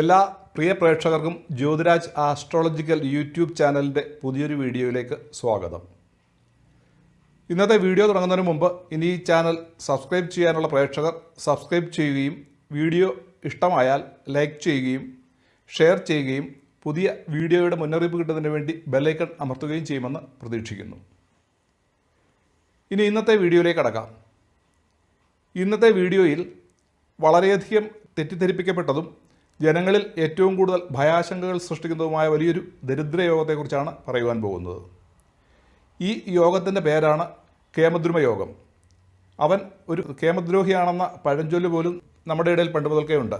എല്ലാ പ്രിയ പ്രേക്ഷകർക്കും Jyothiraj astrological YouTube ചാനലിന്റെ പുതിയൊരു വീഡിയോയിലേക്ക് സ്വാഗതം. ഇന്നത്തെ വീഡിയോ തുടങ്ങുന്നതിന് മുമ്പ് ഇനി ഈ ചാനൽ സബ്സ്ക്രൈബ് ചെയ്യാനുള്ള പ്രേക്ഷകർ സബ്സ്ക്രൈബ് ചെയ്യുകയും വീഡിയോ ഇഷ്ടമായാൽ ലൈക്ക് ചെയ്യുകയും ഷെയർ ചെയ്യുകയും പുതിയ വീഡിയോയുടെ മുന്നറിയിപ്പ് കിട്ടുന്നതിന് വേണ്ടി ബെല്ലൈക്കൺ അമർത്തുകയും ചെയ്യുമെന്ന് പ്രതീക്ഷിക്കുന്നു. ഇനി ഇന്നത്തെ വീഡിയോയിലേക്ക് കടക്കാം. ഇന്നത്തെ വീഡിയോയിൽ വളരെയധികം തെറ്റിദ്ധരിപ്പിക്കപ്പെട്ടതും ജനങ്ങളിൽ ഏറ്റവും കൂടുതൽ ഭയാശങ്കകൾ സൃഷ്ടിക്കുന്നതുമായ വലിയൊരു ദരിദ്ര യോഗത്തെക്കുറിച്ചാണ് പറയുവാൻ പോകുന്നത്. ഈ യോഗത്തിന്റെ പേരാണ് കേമദ്രുമ യോഗം. അവൻ ഒരു കേമദ്രോഹിയാണെന്ന പഴഞ്ചൊല്ല് പോലും നമ്മുടെ ഇടയിൽ പണ്ട് മുതൽക്കേ ഉണ്ട്.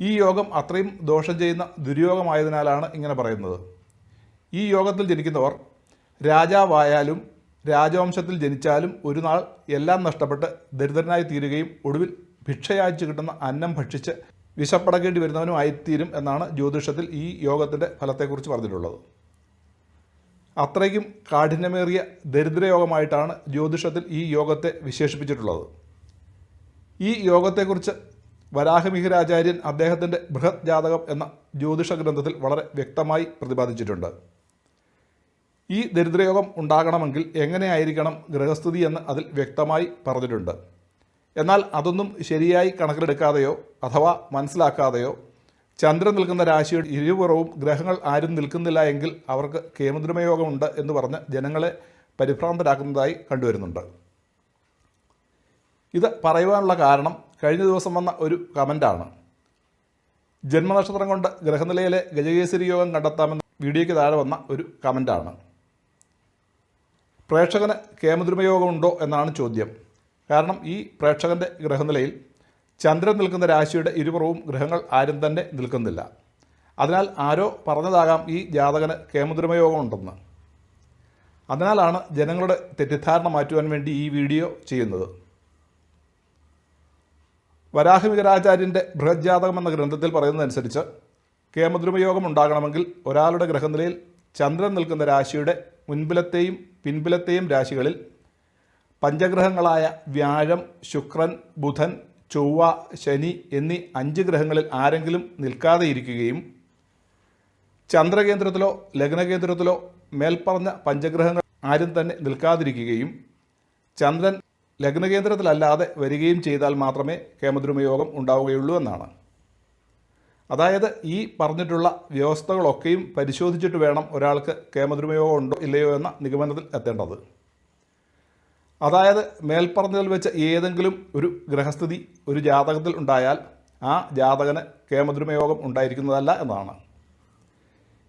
ഈ യോഗം അത്രയും ദോഷം ചെയ്യുന്ന ദുര്യോഗമായതിനാലാണ് ഇങ്ങനെ പറയുന്നത്. ഈ യോഗത്തിൽ ജനിക്കുന്നവർ രാജാവായാലും രാജവംശത്തിൽ ജനിച്ചാലും ഒരു നാൾ എല്ലാം നഷ്ടപ്പെട്ട് ദരിദ്രനായി തീരുകയും ഒടുവിൽ ഭിക്ഷയാഴ്ച കിട്ടുന്ന അന്നം ഭക്ഷിച്ച് വിശപ്പടക്കേണ്ടി വരുന്നവനും ആയിത്തീരും എന്നാണ് ജ്യോതിഷത്തിൽ ഈ യോഗത്തിന്റെ ഫലത്തെക്കുറിച്ച് പറഞ്ഞിട്ടുള്ളത്. അത്രയ്ക്കും കാഠിന്യമേറിയ ദരിദ്രയോഗമായിട്ടാണ് ജ്യോതിഷത്തിൽ ഈ യോഗത്തെ വിശേഷിപ്പിച്ചിട്ടുള്ളത്. ഈ യോഗത്തെക്കുറിച്ച് വരാഹമിഹിരാചാര്യൻ അദ്ദേഹത്തിന്റെ ബൃഹത് ജാതകം എന്ന ജ്യോതിഷ ഗ്രന്ഥത്തിൽ വളരെ വ്യക്തമായി പ്രതിപാദിച്ചിട്ടുണ്ട്. ഈ ദരിദ്രയോഗം ഉണ്ടാകണമെങ്കിൽ എങ്ങനെയായിരിക്കണം ഗൃഹസ്ഥിതി എന്ന് അതിൽ വ്യക്തമായി പറഞ്ഞിട്ടുണ്ട്. എന്നാൽ അതൊന്നും ശരിയായി കണക്കിലെടുക്കാതെയോ അഥവാ മനസ്സിലാക്കാതെയോ ചന്ദ്രൻ നിൽക്കുന്ന രാശിയുടെ ഇരുപുറവും ഗ്രഹങ്ങൾ ആരും നിൽക്കുന്നില്ല എങ്കിൽ അവർക്ക് കേമദ്രമയോഗമുണ്ട് എന്ന് പറഞ്ഞ് ജനങ്ങളെ പരിഭ്രാന്തരാക്കുന്നതായി കണ്ടുവരുന്നുണ്ട്. ഇത് പറയുവാനുള്ള കാരണം കഴിഞ്ഞ ദിവസം വന്ന ഒരു കമന്റാണ് ജന്മനക്ഷത്രം കൊണ്ട് ഗ്രഹനിലയിലെ ഗജകേസരി യോഗം കണ്ടെത്താമെന്ന് വീഡിയോയ്ക്ക് താഴെ വന്ന ഒരു കമന്റാണ് പ്രേക്ഷകന് കേമദ്രുമയോഗമുണ്ടോ എന്നാണ് ചോദ്യം. കാരണം ഈ പ്രേക്ഷകന്റെ ഗ്രഹനിലയിൽ ചന്ദ്രൻ നിൽക്കുന്ന രാശിയുടെ ഇരുപുറവും ഗ്രഹങ്ങൾ ആരും തന്നെ നിൽക്കുന്നില്ല. അതിനാൽ ആരോ പറഞ്ഞതാകാം ഈ ജാതകന് കേമദ്രുമയോഗമുണ്ടെന്ന് അതിനാലാണ് ജനങ്ങളുടെ തെറ്റിദ്ധാരണ മാറ്റുവാൻ വേണ്ടി ഈ വീഡിയോ ചെയ്യുന്നത്. വരാഹമികരാചാര്യന്റെ ബൃഹജാതകം എന്ന ഗ്രന്ഥത്തിൽ പറയുന്നതനുസരിച്ച് കേമദ്രുമയോഗം ഉണ്ടാകണമെങ്കിൽ ഒരാളുടെ ഗ്രഹനിലയിൽ ചന്ദ്രൻ നിൽക്കുന്ന രാശിയുടെ മുൻപിലത്തെയും പിൻപിലത്തെയും രാശികളിൽ പഞ്ചഗ്രഹങ്ങളായ വ്യാഴം ശുക്രൻ ബുധൻ ചൊവ്വ ശനി എന്നീ അഞ്ച് ഗ്രഹങ്ങളിൽ ആരെങ്കിലും നിൽക്കാതെ ഇരിക്കുകയും ചന്ദ്രകേന്ദ്രത്തിലോ ലഗ്നകേന്ദ്രത്തിലോ മേൽപ്പറഞ്ഞ പഞ്ചഗ്രഹങ്ങൾ ആരും തന്നെ നിൽക്കാതിരിക്കുകയും ചന്ദ്രൻ ലഗ്നകേന്ദ്രത്തിലല്ലാതെ വരികയും ചെയ്താൽ മാത്രമേ കേമദ്രുമയോഗം ഉണ്ടാവുകയുള്ളൂ എന്നാണ്. അതായത് ഈ പറഞ്ഞിട്ടുള്ള വ്യവസ്ഥകളൊക്കെയും പരിശോധിച്ചിട്ട് വേണം ഒരാൾക്ക് കേമദ്രുമയോഗം ഉണ്ടോ ഇല്ലയോ എന്ന നിഗമനത്തിൽ എത്തേണ്ടത്. അതായത് മേൽപ്പറഞ്ഞതിൽ വെച്ച് ഏതെങ്കിലും ഒരു ഗ്രഹസ്ഥിതി ഒരു ജാതകത്തിൽ ഉണ്ടായാൽ ആ ജാതകന് കേമദ്രുമയോഗം ഉണ്ടായിരിക്കുന്നതല്ല എന്നാണ്.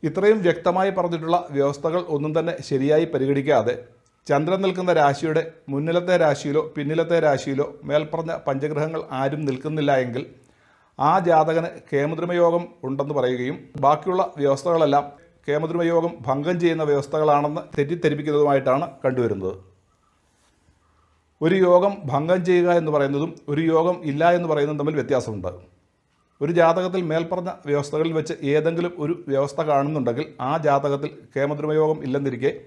ഇത്രയും വ്യക്തമായി പറഞ്ഞിട്ടുള്ള വ്യവസ്ഥകൾ ഒന്നും തന്നെ ശരിയായി പരിഗണിക്കാതെ ചന്ദ്രൻ നിൽക്കുന്ന രാശിയുടെ മുന്നിലത്തെ രാശിയിലോ പിന്നിലത്തെ രാശിയിലോ മേൽപ്പറഞ്ഞ പഞ്ചഗ്രഹങ്ങൾ ആരും നിൽക്കുന്നില്ല എങ്കിൽ ആ ജാതകന് കേമദ്രുമയോഗം ഉണ്ടെന്ന് പറയുകയും ബാക്കിയുള്ള വ്യവസ്ഥകളെല്ലാം കേമദ്രുമയോഗം ഭംഗം ചെയ്യുന്ന വ്യവസ്ഥകളാണെന്ന് തെറ്റിദ്ധരിപ്പിക്കുന്നതുമായിട്ടാണ് കണ്ടുവരുന്നത്. ഒരു യോഗം ഭംഗം ചെയ്യുക എന്ന് പറയുന്നതും ഒരു യോഗം ഇല്ല എന്ന് പറയുന്നതും തമ്മിൽ വ്യത്യാസമുണ്ട്. ഒരു ജാതകത്തിൽ മേൽപ്പറഞ്ഞ വ്യവസ്ഥകളിൽ വെച്ച് ഏതെങ്കിലും ഒരു വ്യവസ്ഥ കാണുന്നുണ്ടെങ്കിൽ ആ ജാതകത്തിൽ കേമദ്രുമയോഗം ഇല്ലെന്നിരിക്കെ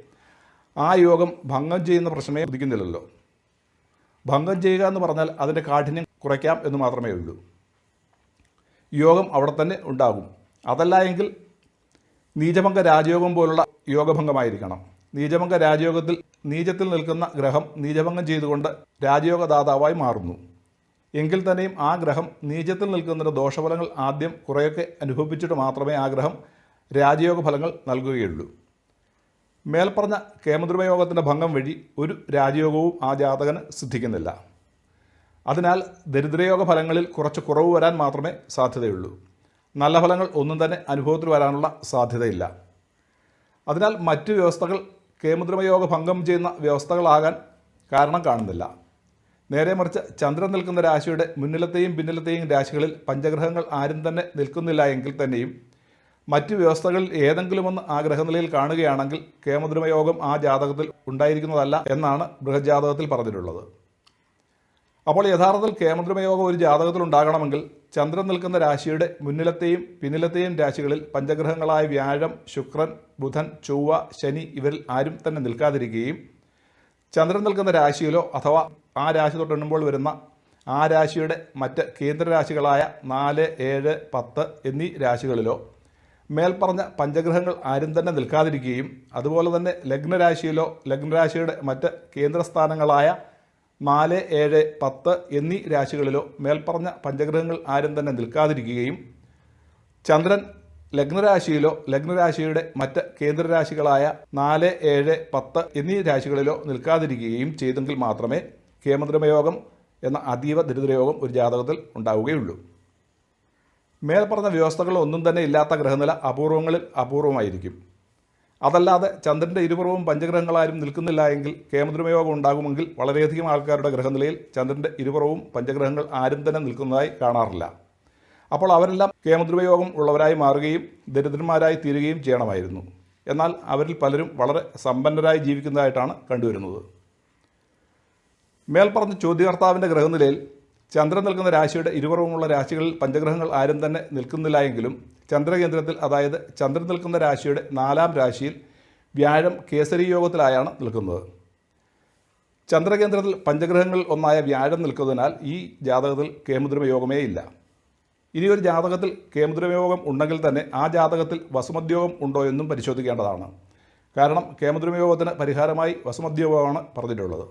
ആ യോഗം ഭംഗം ചെയ്യുന്ന പ്രശ്നമേ ഉദിക്കുന്നില്ലല്ലോ. ഭംഗം ചെയ്യുക എന്ന് പറഞ്ഞാൽ അതിന്റെ കാഠിന്യം കുറയ്ക്കാം എന്ന് മാത്രമേ ഉള്ളൂ. യോഗം അവിടെ തന്നെ ഉണ്ടാകും. അതല്ല എങ്കിൽ നീചഭംഗ രാജയോഗം പോലുള്ള യോഗഭംഗമായിരിക്കണം. നീചഭംഗ രാജയോഗത്തിൽ നീചത്തിൽ നിൽക്കുന്ന ഗ്രഹം നീചഭംഗം ചെയ്തുകൊണ്ട് രാജയോഗദാതാവായി മാറുന്നു. എങ്കിൽ തന്നെയും ആ ഗ്രഹം നീചത്തിൽ നിൽക്കുന്നതിന്റെ ദോഷഫലങ്ങൾ ആദ്യം കുറേയൊക്കെ അനുഭവിച്ചിട്ട് മാത്രമേ ആ ഗ്രഹം രാജയോഗ ഫലങ്ങൾ നൽകുകയുള്ളൂ. മേൽപ്പറഞ്ഞ കേമദ്രുപയോഗത്തിന്റെ ഭംഗം വഴി ഒരു രാജയോഗവും ആ ജാതകന് സിദ്ധിക്കുന്നില്ല. അതിനാൽ ദരിദ്രയോഗ ഫലങ്ങളിൽ കുറച്ച് കുറവ് വരാൻ മാത്രമേ സാധ്യതയുള്ളൂ. നല്ല ഫലങ്ങൾ ഒന്നും തന്നെ അനുഭവത്തിൽ വരാനുള്ള സാധ്യതയില്ല. അതിനാൽ മറ്റു വ്യവസ്ഥകൾ കേമദ്രമയോഗ ഭംഗം ചെയ്യുന്ന വ്യവസ്ഥകളാകാൻ കാരണം കാണുന്നില്ല. നേരെ മറിച്ച് ചന്ദ്രൻ നിൽക്കുന്ന രാശിയുടെ മുന്നിലത്തെയും പിന്നിലത്തെയും രാശികളിൽ പഞ്ചഗ്രഹങ്ങൾ ആരും തന്നെ നിൽക്കുന്നില്ല എങ്കിൽ തന്നെയും മറ്റ് വ്യവസ്ഥകളിൽ ഏതെങ്കിലും ഒന്ന് ആ ഗ്രഹനിലയിൽ കാണുകയാണെങ്കിൽ കേമദ്രമയോഗം ആ ജാതകത്തിൽ ഉണ്ടായിരിക്കുന്നതല്ല എന്നാണ് ബൃഹജാതകത്തിൽ പറഞ്ഞിട്ടുള്ളത്. അപ്പോൾ യഥാർത്ഥത്തിൽ കേമദ്രമയോഗം ഒരു ജാതകത്തിൽ ഉണ്ടാകണമെങ്കിൽ ചന്ദ്രൻ നിൽക്കുന്ന രാശിയുടെ മുന്നിലത്തെയും പിന്നിലത്തെയും രാശികളിൽ പഞ്ചഗ്രഹങ്ങളായ വ്യാഴം ശുക്രൻ ബുധൻ ചൊവ്വ ശനി ഇവരിൽ ആരും തന്നെ നിൽക്കാതിരിക്കുകയും ചന്ദ്രൻ നിൽക്കുന്ന രാശിയിലോ അഥവാ ആ രാശി തൊട്ടെണ്ണുമ്പോൾ വരുന്ന ആ രാശിയുടെ മറ്റ് കേന്ദ്രരാശികളായ നാല് ഏഴ് പത്ത് എന്നീ രാശികളിലോ മേൽപ്പറഞ്ഞ പഞ്ചഗ്രഹങ്ങൾ ആരും തന്നെ നിൽക്കാതിരിക്കുകയും അതുപോലെ തന്നെ ലഗ്നരാശിയിലോ ലഗ്നരാശിയുടെ മറ്റ് കേന്ദ്രസ്ഥാനങ്ങളായ നാല് ഏഴ് പത്ത് എന്നീ രാശികളിലോ മേൽപ്പറഞ്ഞ പഞ്ചഗ്രഹങ്ങൾ ആരും തന്നെ നിൽക്കാതിരിക്കുകയും ചന്ദ്രൻ ലഗ്നരാശിയിലോ ലഗ്നരാശിയുടെ മറ്റ് കേന്ദ്രരാശികളായ നാല് ഏഴ് പത്ത് എന്നീ രാശികളിലോ നിൽക്കാതിരിക്കുകയും ചെയ്തെങ്കിൽ മാത്രമേ കേമദ്രമയോഗം എന്ന അതീവ ദരിദ്രയോഗം ഒരു ജാതകത്തിൽ ഉണ്ടാവുകയുള്ളൂ. മേൽപ്പറഞ്ഞ വ്യവസ്ഥകളൊന്നും തന്നെ ഇല്ലാത്ത ഗ്രഹനില അപൂർവങ്ങളിൽ അപൂർവമായിരിക്കും. അതല്ലാതെ ചന്ദ്രന്റെ ഇരുപുറവും പഞ്ചഗ്രഹങ്ങളാരും നിൽക്കുന്നില്ല എങ്കിൽ കേമദ്രമയോഗം ഉണ്ടാകുമെങ്കിൽ വളരെയധികം ആൾക്കാരുടെ ഗ്രഹനിലയിൽ ചന്ദ്രന്റെ ഇരുപുറവും പഞ്ചഗ്രഹങ്ങൾ ആരും തന്നെ നിൽക്കുന്നതായി കാണാറില്ല. അപ്പോൾ അവരെല്ലാം കേമദ്രുമയോഗം ഉള്ളവരായി മാറുകയും ദരിദ്രന്മാരായി തീരുകയും ചെയ്യണമായിരുന്നു. എന്നാൽ അവരിൽ പലരും വളരെ സമ്പന്നരായി ജീവിക്കുന്നതായിട്ടാണ് കണ്ടുവരുന്നത്. മേൽപ്പറഞ്ഞ ചോദ്യകർത്താവിന്റെ ഗ്രഹനിലയിൽ ചന്ദ്രൻ നിൽക്കുന്ന രാശിയുടെ ഇരുപുറവുമുള്ള രാശികളിൽ പഞ്ചഗ്രഹങ്ങൾ ആരും തന്നെ നിൽക്കുന്നില്ല എങ്കിലും ചന്ദ്രകേന്ദ്രത്തിൽ അതായത് ചന്ദ്രൻ നിൽക്കുന്ന രാശിയുടെ നാലാം രാശിയിൽ വ്യാഴം കേസരി യോഗത്തിലായാണ് നിൽക്കുന്നത്. ചന്ദ്രകേന്ദ്രത്തിൽ പഞ്ചഗ്രഹങ്ങളിൽ ഒന്നായ വ്യാഴം നിൽക്കുന്നതിനാൽ ഈ ജാതകത്തിൽ കേമുദ്രമ യോഗമേ ഇല്ല. ഇനി ഒരു ജാതകത്തിൽ കേമുദ്രമയോഗം ഉണ്ടെങ്കിൽ തന്നെ ആ ജാതകത്തിൽ വസുമദ്യോഗം ഉണ്ടോ എന്നും പരിശോധിക്കേണ്ടതാണ്. കാരണം കേമുദ്രമയോഗത്തിന് പരിഹാരമായി വസുമദ്യോഗമാണ് പറഞ്ഞിട്ടുള്ളത്.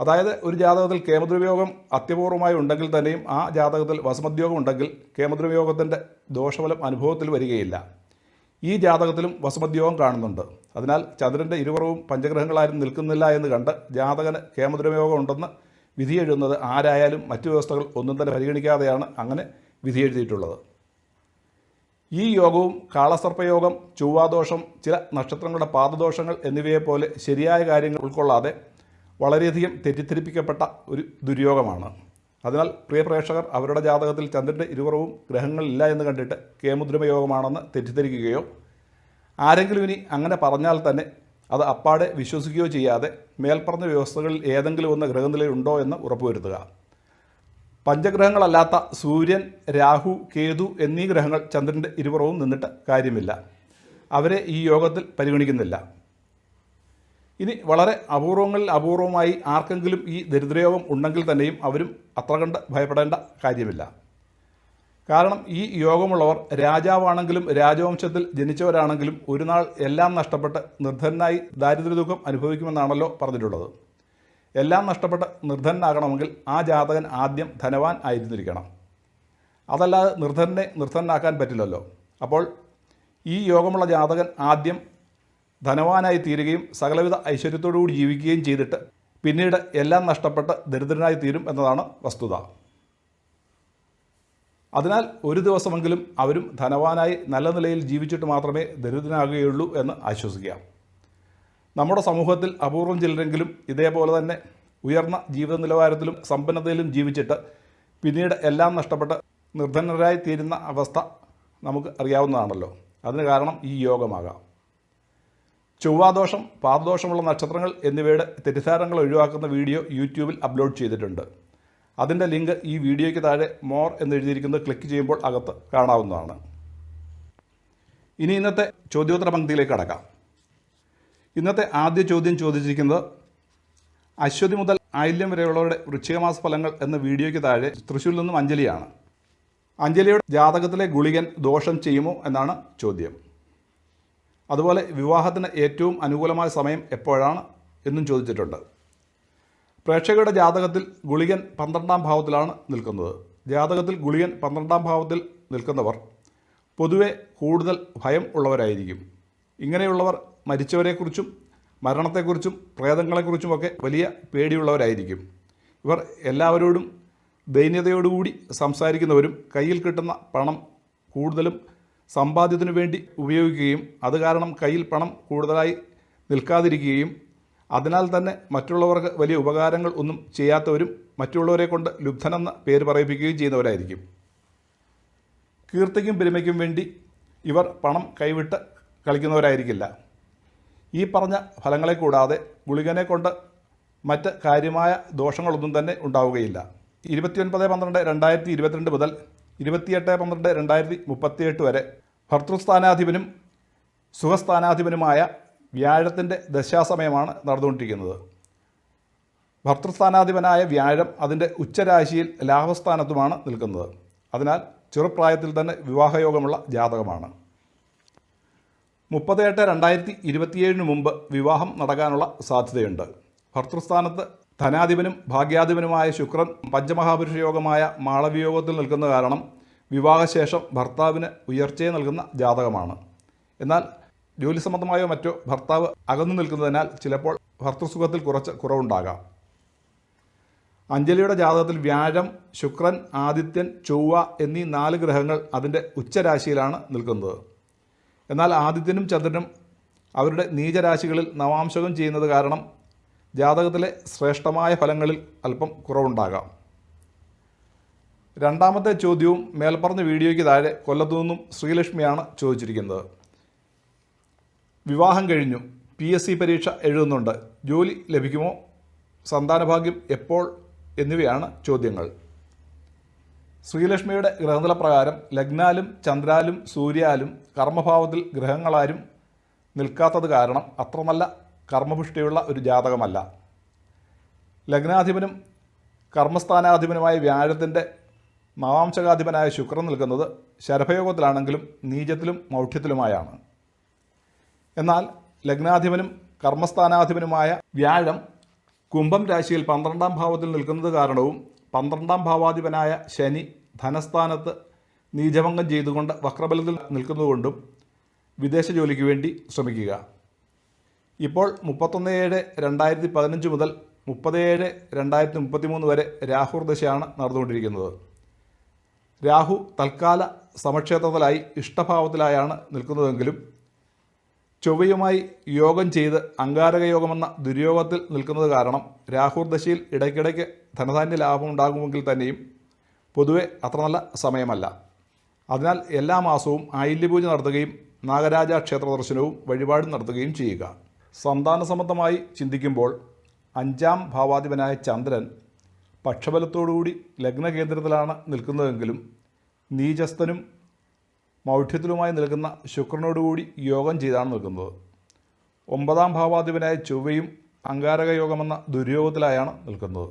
അതായത് ഒരു ജാതകത്തിൽ കേമദ്രവയോഗം അത്യപൂർവമായി ഉണ്ടെങ്കിൽ തന്നെയും ആ ജാതകത്തിൽ വസുമദ്യോഗം ഉണ്ടെങ്കിൽ കേമദ്രവയോഗത്തിന്റെ ദോഷഫലം അനുഭവത്തിൽ വരികയില്ല. ഈ ജാതകത്തിലും വസുമദ്യോഗം കാണുന്നുണ്ട്. അതിനാൽ ചന്ദ്രന്റെ ഇരുവറവും പഞ്ചഗ്രഹങ്ങളാരും നിൽക്കുന്നില്ല എന്ന് കണ്ട് ജാതകന് കേമദ്രവയോഗം ഉണ്ടെന്ന് വിധി എഴുതുന്നത് ആരായാലും മറ്റു വ്യവസ്ഥകൾ ഒന്നും തന്നെ പരിഗണിക്കാതെയാണ് അങ്ങനെ വിധി എഴുതിയിട്ടുള്ളത്. ഈ യോഗവും കാളസർപ്പയോഗം ചൊവ്വാദോഷം ചില നക്ഷത്രങ്ങളുടെ പാദദോഷങ്ങൾ എന്നിവയെപ്പോലെ ശരിയായ കാര്യങ്ങൾ ഉൾക്കൊള്ളാതെ വളരെയധികം തെറ്റിദ്ധരിപ്പിക്കപ്പെട്ട ഒരു ദുര്യോഗമാണ്. അതിനാൽ പ്രിയ പ്രേക്ഷകർ അവരുടെ ജാതകത്തിൽ ചന്ദ്രന്റെ ഇരുവറവും ഗ്രഹങ്ങളില്ല എന്ന് കണ്ടിട്ട് കേമുദ്രമ യോഗമാണെന്ന് തെറ്റിദ്ധരിക്കുകയോ ആരെങ്കിലും ഇനി അങ്ങനെ പറഞ്ഞാൽ തന്നെ അത് അപ്പാടെ വിശ്വസിക്കുകയോ ചെയ്യാതെ മേൽപ്പറഞ്ഞ വ്യവസ്ഥകളിൽ ഏതെങ്കിലും ഒന്ന് ഗ്രഹനിലയുണ്ടോ എന്ന് ഉറപ്പുവരുത്തുക. പഞ്ചഗ്രഹങ്ങളല്ലാത്ത സൂര്യൻ രാഹു കേതു എന്നീ ഗ്രഹങ്ങൾ ചന്ദ്രന്റെ ഇരുപുറവും നിന്നിട്ട് കാര്യമില്ല. അവരെ ഈ യോഗത്തിൽ പരിഗണിക്കുന്നില്ല. ഇനി വളരെ അപൂർവങ്ങളിൽ അപൂർവമായി ആർക്കെങ്കിലും ഈ ദരിദ്രയോഗം ഉണ്ടെങ്കിൽ തന്നെയും അവരും അത്ര കണ്ട് ഭയപ്പെടേണ്ട കാര്യമില്ല. കാരണം ഈ യോഗമുള്ളവർ രാജാവാണെങ്കിലും രാജവംശത്തിൽ ജനിച്ചവരാണെങ്കിലും ഒരു നാൾ എല്ലാം നഷ്ടപ്പെട്ട് നിർധനായി ദാരിദ്ര്യദുഃഖം അനുഭവിക്കുമെന്നാണല്ലോ പറഞ്ഞിട്ടുള്ളത്. എല്ലാം നഷ്ടപ്പെട്ട് നിർധനാകണമെങ്കിൽ ആ ജാതകൻ ആദ്യം ധനവാൻ ആയിരുന്നിരിക്കണം. അതല്ലാതെ നിർധനെ നിർധനാക്കാൻ പറ്റില്ലല്ലോ. അപ്പോൾ ഈ യോഗമുള്ള ജാതകൻ ആദ്യം ധനവാനായി തീരുകയും സകലവിധ ഐശ്വര്യത്തോടുകൂടി ജീവിക്കുകയും ചെയ്തിട്ട് പിന്നീട് എല്ലാം നഷ്ടപ്പെട്ട് ദരിദ്രനായി തീരും എന്നതാണ് വസ്തുത. അതിനാൽ ഒരു ദിവസമെങ്കിലും അവരും ധനവാനായി നല്ല നിലയിൽ ജീവിച്ചിട്ട് മാത്രമേ ദരിദ്രനാകുകയുള്ളൂ എന്ന് ആശ്വസിക്കാം നമ്മുടെ സമൂഹത്തിൽ അപൂർവം ചിലരെങ്കിലും ഇതേപോലെ തന്നെ ഉയർന്ന ജീവിത നിലവാരത്തിലും സമ്പന്നതയിലും ജീവിച്ചിട്ട് പിന്നീട് എല്ലാം നഷ്ടപ്പെട്ട് നിർധനരായി തീരുന്ന അവസ്ഥ നമുക്ക് അറിയാവുന്നതാണല്ലോ. അതിന് കാരണം ഈ യോഗമാകാം. ചൊവ്വാദോഷം പാദദോഷമുള്ള നക്ഷത്രങ്ങൾ എന്നിവയുടെ തെറ്റിദ്ധാരണകൾ ഒഴിവാക്കുന്ന വീഡിയോ യൂട്യൂബിൽ അപ്ലോഡ് ചെയ്തിട്ടുണ്ട്. അതിന്റെ ലിങ്ക് ഈ വീഡിയോയ്ക്ക് താഴെ മോർ എന്ന് എഴുതിയിരിക്കുന്നത് ക്ലിക്ക് ചെയ്യുമ്പോൾ അകത്ത് കാണാവുന്നതാണ്. ഇനി ഇന്നത്തെ ചോദ്യോത്തര പങ്ക്തിയിലേക്ക് കടക്കാം. ഇന്നത്തെ ആദ്യ ചോദ്യം ചോദിച്ചിരിക്കുന്നത് അശ്വതി മുതൽ ആയില്യം വരെയുള്ളവരുടെ വൃശ്ചികമാസ ഫലങ്ങൾ എന്ന വീഡിയോയ്ക്ക് താഴെ തൃശ്ശൂരിൽ നിന്നും അഞ്ജലിയാണ്. അഞ്ജലിയുടെ ജാതകത്തിലെ ഗുളികൻ ദോഷം ചെയ്യുമോ എന്നാണ് ചോദ്യം. അതുപോലെ വിവാഹത്തിന് ഏറ്റവും അനുകൂലമായ സമയം എപ്പോഴാണ് എന്നും ചോദിച്ചിട്ടുണ്ട്. പ്രേക്ഷകരുടെ ജാതകത്തിൽ ഗുളികൻ പന്ത്രണ്ടാം ഭാവത്തിലാണ് നിൽക്കുന്നത്. ജാതകത്തിൽ ഗുളികൻ പന്ത്രണ്ടാം ഭാവത്തിൽ നിൽക്കുന്നവർ പൊതുവെ കൂടുതൽ ഭയം ഉള്ളവരായിരിക്കും. ഇങ്ങനെയുള്ളവർ മരിച്ചവരെക്കുറിച്ചും മരണത്തെക്കുറിച്ചും പ്രേതങ്ങളെക്കുറിച്ചുമൊക്കെ വലിയ പേടിയുള്ളവരായിരിക്കും. ഇവർ എല്ലാവരോടും ദൈന്യതയോടുകൂടി സംസാരിക്കുന്നവരും കയ്യിൽ കിട്ടുന്ന പണം കൂടുതലും സമ്പാദ്യത്തിനു വേണ്ടി ഉപയോഗിക്കുകയും അത് കാരണം കയ്യിൽ പണം കൂടുതലായി നിൽക്കാതിരിക്കുകയും അതിനാൽ തന്നെ മറ്റുള്ളവർക്ക് വലിയ ഉപകാരങ്ങൾ ഒന്നും ചെയ്യാത്തവരും മറ്റുള്ളവരെ കൊണ്ട് ലുബ്ധനെന്ന പേര് പറയിപ്പിക്കുകയും ചെയ്യുന്നവരായിരിക്കും. കീർത്തിക്കും പെരുമയ്ക്കും വേണ്ടി ഇവർ പണം കൈവിട്ട് കളിക്കുന്നവരായിരിക്കില്ല. ഈ പറഞ്ഞ ഫലങ്ങളെ കൂടാതെ ഗുളികനെ കൊണ്ട് മറ്റ് കാര്യമായ ദോഷങ്ങളൊന്നും തന്നെ ഉണ്ടാവുകയില്ല. ഇരുപത്തിയൊൻപത് പന്ത്രണ്ട് രണ്ടായിരത്തി ഇരുപത്തിരണ്ട് മുതൽ ഇരുപത്തിയെട്ട് പന്ത്രണ്ട് രണ്ടായിരത്തി മുപ്പത്തിയെട്ട് വരെ ഭർത്തൃസ്ഥാനാധിപനും സുഖസ്ഥാനാധിപനുമായ വ്യാഴത്തിന്റെ ദശാസമയമാണ് നടന്നുകൊണ്ടിരിക്കുന്നത്. ഭർത്തൃസ്ഥാനാധിപനായ വ്യാഴം അതിന്റെ ഉച്ചരാശിയിൽ ലാഭസ്ഥാനത്തുമാണ് നിൽക്കുന്നത്. അതിനാൽ ചെറുപ്രായത്തിൽ തന്നെ വിവാഹയോഗമുള്ള ജാതകമാണ്. മുപ്പത്തെട്ട് രണ്ടായിരത്തി ഇരുപത്തിയേഴിന് മുമ്പ് വിവാഹം നടക്കാനുള്ള സാധ്യതയുണ്ട്. ഭർത്തൃസ്ഥാനത്ത് ധനാധിപനും ഭാഗ്യാധിപനുമായ ശുക്രൻ പഞ്ചമഹാപുരുഷയോഗമായ മാളവിയോഗത്തിൽ നിൽക്കുന്ന കാരണം വിവാഹശേഷം ഭർത്താവിന് ഉയർച്ചയെ നൽകുന്ന ജാതകമാണ്. എന്നാൽ ജോലി സംബന്ധമായോ മറ്റോ ഭർത്താവ് അകന്നു നിൽക്കുന്നതിനാൽ ചിലപ്പോൾ ഭർത്തൃസുഖത്തിൽ കുറച്ച് കുറവുണ്ടാകാം. അഞ്ജലിയുടെ ജാതകത്തിൽ വ്യാഴം ശുക്രൻ ആദിത്യൻ ചൊവ്വ എന്നീ നാല് ഗ്രഹങ്ങൾ അതിന്റെ ഉച്ചരാശിയിലാണ് നിൽക്കുന്നത്. എന്നാൽ ആദിത്യനും ചന്ദ്രനും അവരുടെ നീചരാശികളിൽ നവാംശകം ചെയ്യുന്നത് കാരണം ജാതകത്തിലെ ശ്രേഷ്ഠമായ ഫലങ്ങളിൽ അല്പം കുറവുണ്ടാകാം. രണ്ടാമത്തെ ചോദ്യവും മേൽപ്പറഞ്ഞ വീഡിയോയ്ക്ക് താഴെ കൊല്ലത്തു നിന്നും ശ്രീലക്ഷ്മിയാണ് ചോദിച്ചിരിക്കുന്നത്. വിവാഹം കഴിഞ്ഞു. പി എസ് സി പരീക്ഷ എഴുതുന്നുണ്ട്. ജോലി ലഭിക്കുമോ? സന്താനഭാഗ്യം എപ്പോൾ? എന്നിവയാണ് ചോദ്യങ്ങൾ. ശ്രീലക്ഷ്മിയുടെ ഗ്രഹനില പ്രകാരം ലഗ്നാലും ചന്ദ്രാലും സൂര്യാലും കർമ്മഭാവത്തിൽ ഗ്രഹങ്ങളാരും നിൽക്കാത്തത് കാരണം അത്ര നല്ല കർമ്മപുഷ്ടിയുള്ള ഒരു ജാതകമല്ല. ലഗ്നാധിപനും കർമ്മസ്ഥാനാധിപനുമായ വ്യാഴത്തിന്റെ മാംസകാധിപനായ ശുക്രൻ നിൽക്കുന്നത് ശരഭയോഗത്തിലാണെങ്കിലും നീചത്തിലും മൗഢ്യത്തിലുമായാണ്. എന്നാൽ ലഗ്നാധിപനും കർമ്മസ്ഥാനാധിപനുമായ വ്യാഴം കുംഭം രാശിയിൽ പന്ത്രണ്ടാം ഭാവത്തിൽ നിൽക്കുന്നത് കാരണവും പന്ത്രണ്ടാം ഭാവാധിപനായ ശനി ധനസ്ഥാനത്ത് നീചഭംഗം ചെയ്തുകൊണ്ട് വക്രബലത്തിൽ നിൽക്കുന്നതുകൊണ്ടും വിദേശ ജോലിക്ക് വേണ്ടി ശ്രമിക്കുക. ഇപ്പോൾ മുപ്പത്തൊന്ന് ഏഴ് രണ്ടായിരത്തി പതിനഞ്ച് മുതൽ മുപ്പത് ഏഴ് രണ്ടായിരത്തി മുപ്പത്തി മൂന്ന് വരെ രാഹുർ ദശയാണ് നടന്നുകൊണ്ടിരിക്കുന്നത്. രാഹു തൽക്കാല സമക്ഷേത്രത്തിലായി ഇഷ്ടഭാവത്തിലായാണ് നിൽക്കുന്നതെങ്കിലും ചൊവ്വയുമായി യോഗം ചെയ്ത് അങ്കാരക യോഗമെന്ന ദുര്യോഗത്തിൽ നിൽക്കുന്നത് കാരണം രാഹുർ ദശയിൽ ഇടയ്ക്കിടയ്ക്ക് ധനധാന്യ ലാഭം ഉണ്ടാകുമെങ്കിൽ തന്നെയും പൊതുവെ അത്ര നല്ല സമയമല്ല. അതിനാൽ എല്ലാ മാസവും ആയില്യപൂജ നടത്തുകയും നാഗരാജ ക്ഷേത്ര ദർശനവും വഴിപാടും നടത്തുകയും ചെയ്യുക. സന്താന സംബന്ധമായി ചിന്തിക്കുമ്പോൾ അഞ്ചാം ഭാവാധിപനായ ചന്ദ്രൻ പക്ഷബലത്തോടുകൂടി ലഗ്നകേന്ദ്രത്തിലാണ് നിൽക്കുന്നതെങ്കിലും നീചസ്ഥനും മൗഢ്യത്തിലുമായി നിൽക്കുന്ന ശുക്രനോടുകൂടി യോഗം ചെയ്താണ് നിൽക്കുന്നത്. ഒമ്പതാം ഭാവാധിപനായ ചൊവ്വയും അങ്കാരക യോഗമെന്ന ദുര്യോഗത്തിലായാണ് നിൽക്കുന്നത്.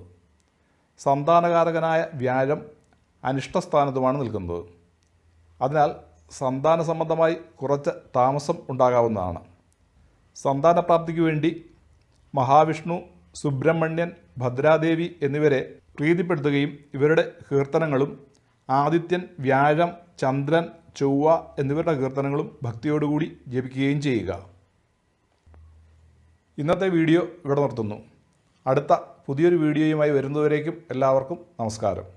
സന്താനകാരകനായ വ്യാഴം അനിഷ്ടസ്ഥാനത്തുമാണ് നിൽക്കുന്നത്. അതിനാൽ സന്താന സംബന്ധമായി കുറച്ച് താമസം ഉണ്ടാകാവുന്നതാണ്. സന്താനപ്രാപ്തിക്ക് വേണ്ടി മഹാവിഷ്ണു സുബ്രഹ്മണ്യൻ ഭദ്രാദേവി എന്നിവരെ പ്രീതിപ്പെടുത്തുകയും ഇവരുടെ കീർത്തനങ്ങളും ആദിത്യൻ വ്യാഴം ചന്ദ്രൻ ചൊവ്വ എന്നിവരുടെ കീർത്തനങ്ങളും ഭക്തിയോടുകൂടി ജപിക്കുകയും ചെയ്യുക. ഇന്നത്തെ വീഡിയോ ഇവിടെ നിർത്തുന്നു. അടുത്ത പുതിയൊരു വീഡിയോയുമായി വരുന്നവരേക്കും എല്ലാവർക്കും നമസ്കാരം.